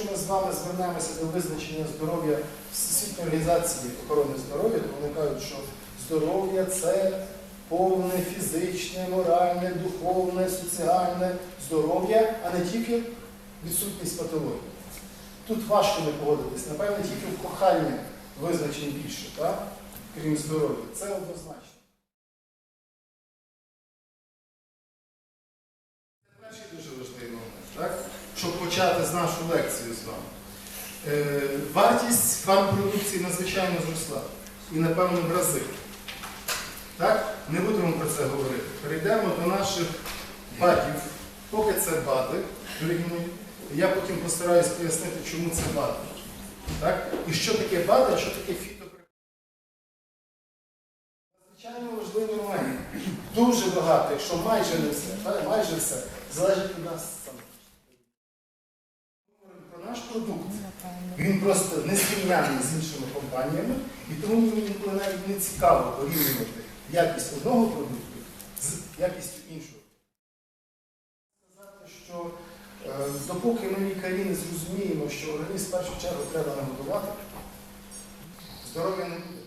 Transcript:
якщо ми з вами звернемося до визначення здоров'я Всесвітньої організації охорони здоров'я, то вони кажуть, що здоров'я це повне фізичне, моральне, духовне, соціальне здоров'я, а не тільки відсутність патології. Тут важко не погодитись, напевно, тільки в коханні визначень більше, так? крім здоров'я. Це однозначно. Це перший дуже важливий момент, так? щоб почати з нашу лекцію з вами. Е, вартість фармпродукції надзвичайно зросла. І, напевно, в рази. Так? Не будемо про це говорити. Перейдемо до наших БАДів. Поки це мої, я потім постараюсь пояснити, чому це БАДи. Так? І що таке БАДи, а що таке фітопрепарати. Надзвичайно важливий момент. Дуже багато, якщо майже не все, майже все, залежить від нас самих. Продукт. Він просто не зрівняний з іншими компаніями, і тому мені ніколи навіть не цікаво порівнювати якість одного продукту з якістю іншого. Сказати, що е, допоки ми лікарі не зрозуміємо, що організм в першу чергу треба нагодувати, здоров'я не буде.